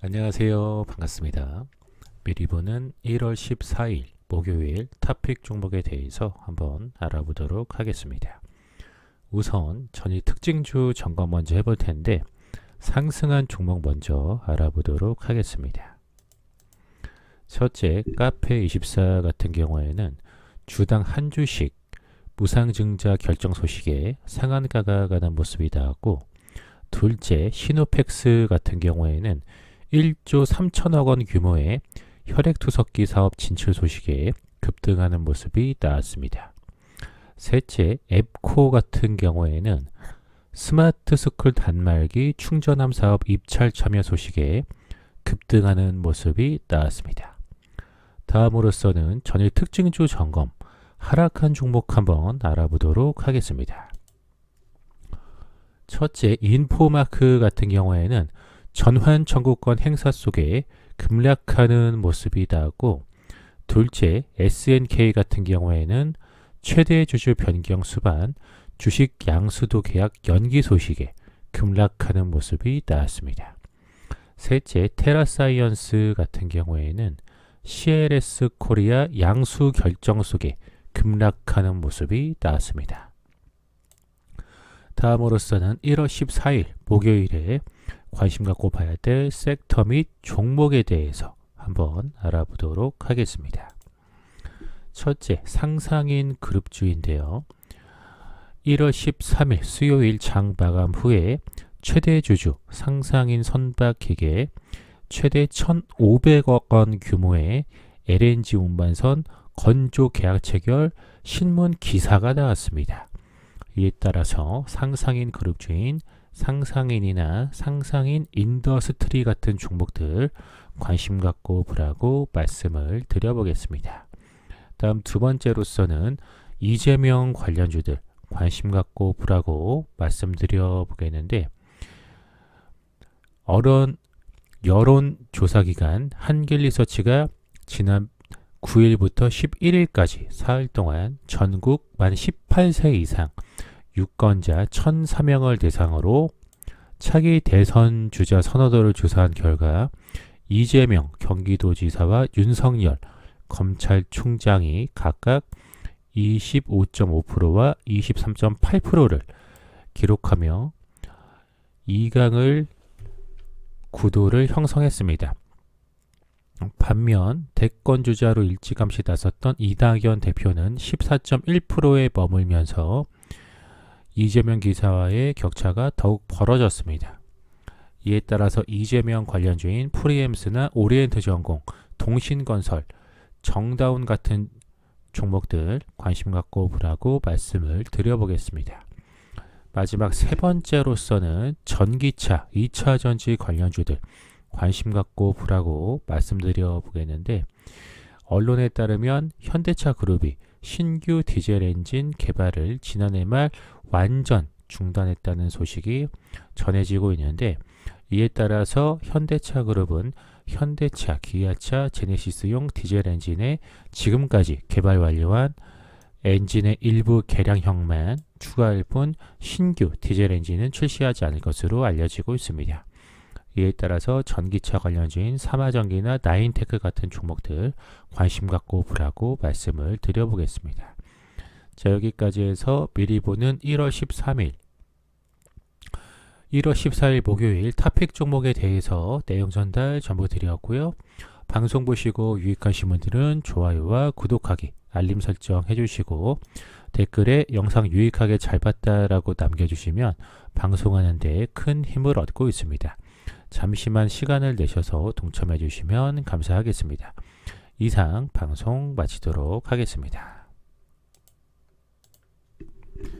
안녕하세요. 반갑습니다. 미리 보는 1월 14일 목요일 탑픽 종목에 대해서 한번 알아보도록 하겠습니다. 우선 전일 특징주 점검 먼저 해볼 텐데 상승한 종목 먼저 알아보도록 하겠습니다. 첫째, 카페24 같은 경우에는 주당 한 주씩 무상증자 결정 소식에 상한가가 가는 모습이 나왔고 둘째, 시노펙스 같은 경우에는 1조 3천억 원 규모의 혈액투석기 사업 진출 소식에 급등하는 모습이 나왔습니다. 셋째, 앱코 같은 경우에는 스마트 스쿨 단말기 충전함 사업 입찰 참여 소식에 급등하는 모습이 나왔습니다. 다음으로서는 전일 특징주 점검, 하락한 종목 한번 알아보도록 하겠습니다. 첫째, 인포마크 같은 경우에는 전환 청구권 행사 속에 급락하는 모습이 나왔고 둘째, SNK 같은 경우에는 최대 주주 변경 수반 주식 양수도 계약 연기 소식에 급락하는 모습이 나왔습니다. 셋째, 테라사이언스 같은 경우에는 CLS 코리아 양수 결정 속에 급락하는 모습이 나왔습니다. 다음으로서는 1월 14일 목요일에 관심 갖고 봐야 될 섹터 및 종목에 대해서 한번 알아보도록 하겠습니다. 첫째, 상상인 그룹주인데요. 1월 13일 수요일 장 마감 후에 최대 주주 상상인 선박에게 최대 1,500억 원 규모의 LNG 운반선 건조 계약 체결 신문 기사가 나왔습니다. 이에 따라서 상상인 그룹주인 상상인이나 상상인 인더스트리 같은 종목들 관심 갖고 보라고 말씀을 드려보겠습니다. 다음 두 번째로서는 이재명 관련주들 관심 갖고 보라고 말씀드려 보겠는데 어런 여론 조사기관 한길 리서치가 지난 9일부터 11일까지 사흘 동안 전국 만 18세 이상 유권자 1,004명을 대상으로 차기 대선 주자 선호도를 조사한 결과 이재명 경기도지사와 윤석열 검찰총장이 각각 25.5%와 23.8%를 기록하며 2강을 구도를 형성했습니다. 반면 대권 주자로 일찌감치 나섰던 이낙연 대표는 14.1%에 머물면서 이재명 기사와의 격차가 더욱 벌어졌습니다. 이에 따라서 이재명 관련주인 프리엠스나 오리엔트 전공, 동신건설, 정다운 같은 종목들 관심 갖고 보라고 말씀을 드려보겠습니다. 마지막 세 번째로서는 전기차, 2차 전지 관련주들 관심 갖고 보라고 말씀드려 보겠는데 언론에 따르면 현대차 그룹이 신규 디젤 엔진 개발을 지난해 말 완전 중단했다는 소식이 전해지고 있는데 이에 따라서 현대차 그룹은 현대차, 기아차, 제네시스용 디젤 엔진의 지금까지 개발 완료한 엔진의 일부 개량형만 추가할 뿐 신규 디젤 엔진은 출시하지 않을 것으로 알려지고 있습니다. 이에 따라서 전기차 관련주인 삼화전기나 나인테크 같은 종목들 관심 갖고 보라고 말씀을 드려보겠습니다. 자 여기까지 해서 미리 보는 1월 13일 1월 14일 목요일 탑픽 종목에 대해서 내용 전달 전부 드렸고요. 방송 보시고 유익하신 분들은 좋아요와 구독하기, 알림 설정 해주시고 댓글에 영상 유익하게 잘 봤다라고 남겨주시면 방송하는 데 큰 힘을 얻고 있습니다. 잠시만 시간을 내셔서 동참해 주시면 감사하겠습니다. 이상 방송 마치도록 하겠습니다.